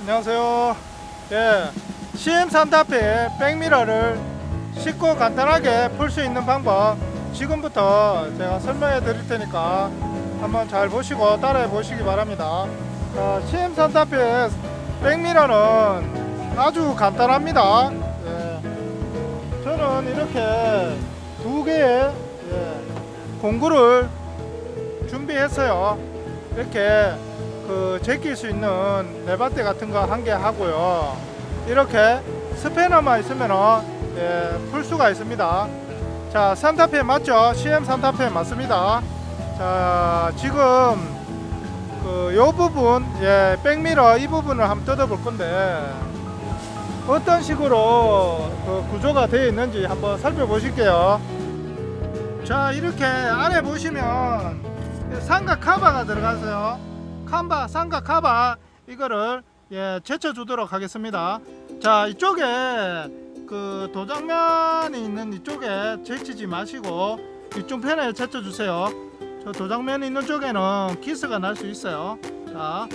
안녕하세요. 예, CM 산타페 백미러를 쉽고 간단하게 풀 수 있는 방법 지금부터 제가 설명해 드릴 테니까 한번 잘 보시고 따라해 보시기 바랍니다. 자, CM 산타페 백미러는 아주 간단합니다. 예, 저는 이렇게 두 개의 예, 공구를 준비했어요. 이렇게 그 제낄 수 있는 네바대 같은 거 한 개 하고요. 이렇게 스패너만 있으면은 예, 풀 수가 있습니다. 자, 산타페 맞죠? CM 산타페 맞습니다. 자, 지금 그요 부분, 예, 백미러 이 부분을 한번 뜯어볼 건데 어떤 식으로 그 구조가 되어 있는지 한번 살펴보실게요. 자, 이렇게 아래 보시면 삼각 카바가 들어가서요. 칸바, 삼각 카바 이거를 예, 제쳐 주도록 하겠습니다. 자, 이쪽에 그 도장면이 있는 이쪽에 제치지 마시고 이쪽 편에 제쳐 주세요. 저 도장면이 있는 쪽에는 기스가 날 수 있어요. 자,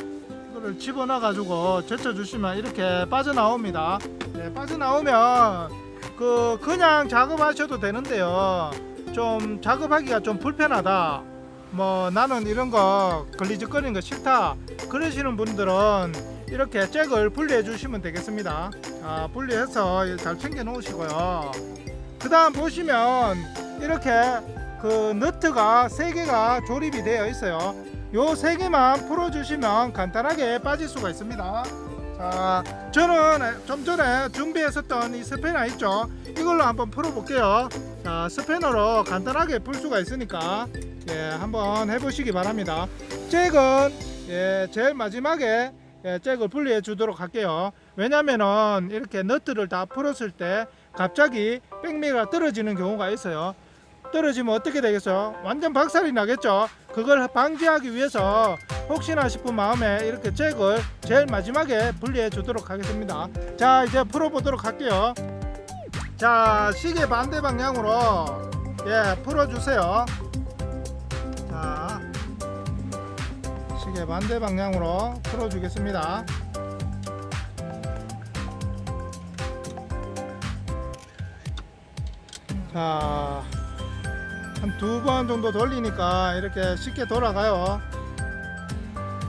이거를 집어넣어 가지고 제쳐 주시면 이렇게 빠져나옵니다. 네, 빠져나오면 그 그냥 작업하셔도 되는데요. 좀 작업하기가 좀 불편하다. 뭐 나는 이런 거 걸리적거리는 거 싫다. 그러시는 분들은 이렇게 잭을 분리해 주시면 되겠습니다. 아, 분리해서 잘 챙겨 놓으시고요. 그 다음 보시면 이렇게 그 너트가 세 개가 조립이 되어 있어요. 요세 개만 풀어 주시면 간단하게 빠질 수가 있습니다. 자, 저는 좀 전에 준비했었던 이 스패너 있죠? 이걸로 한번 풀어 볼게요. 자, 스패너로 간단하게 풀 수가 있으니까 예, 한번 해보시기 바랍니다. 잭은 예, 제일 마지막에 예, 잭을 분리해 주도록 할게요. 왜냐면은 이렇게 너트를 다 풀었을 때 갑자기 백미가 떨어지는 경우가 있어요. 떨어지면 어떻게 되겠어요? 완전 박살이 나겠죠? 그걸 방지하기 위해서 혹시나 싶은 마음에 이렇게 잭을 제일 마지막에 분리해 주도록 하겠습니다. 자, 이제 풀어보도록 할게요. 자, 시계 반대 방향으로 예, 풀어주세요. 자, 시계 반대 방향으로 풀어주겠습니다. 자, 한 두 번 정도 돌리니까 이렇게 쉽게 돌아가요.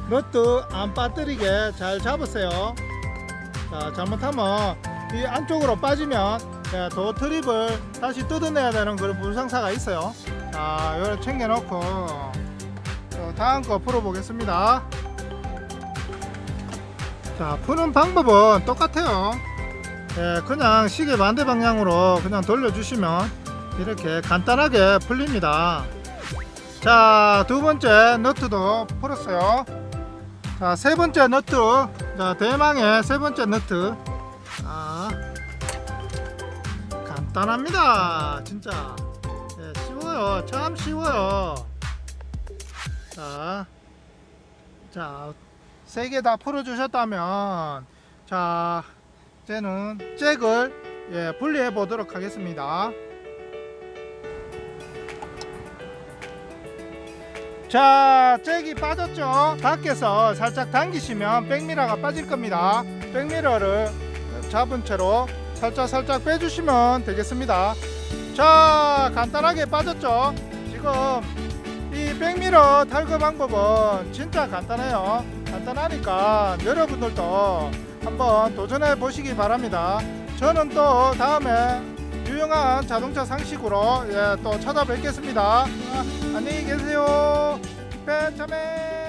너트 안 빠뜨리게 잘 잡으세요. 자, 잘못하면 이 안쪽으로 빠지면 예, 도 트립을 다시 뜯어내야 되는 그런 불상사가 있어요. 자, 이걸 챙겨놓고 또 다음 거 풀어보겠습니다. 자, 푸는 방법은 똑같아요. 예, 그냥 시계 반대 방향으로 그냥 돌려주시면 이렇게 간단하게 풀립니다. 자, 두 번째 너트도 풀었어요. 자, 세 번째 너트. 자, 대망의 세 번째 너트. 아, 간단합니다. 진짜. 예, 쉬워요. 참 쉬워요. 자, 자, 세 개 다 풀어주셨다면, 자, 이제는 잭을 예, 분리해 보도록 하겠습니다. 자, 잭이 빠졌죠? 밖에서 살짝 당기시면 백미러가 빠질 겁니다. 백미러를 잡은 채로 살짝 살짝 빼주시면 되겠습니다. 자, 간단하게 빠졌죠? 지금 이 백미러 탈거 방법은 진짜 간단해요. 간단하니까 여러분들도 한번 도전해 보시기 바랍니다. 저는 또 다음에 유용한 자동차 상식으로 예, 또 찾아뵙겠습니다. 아, 안녕히 계세요. 배참에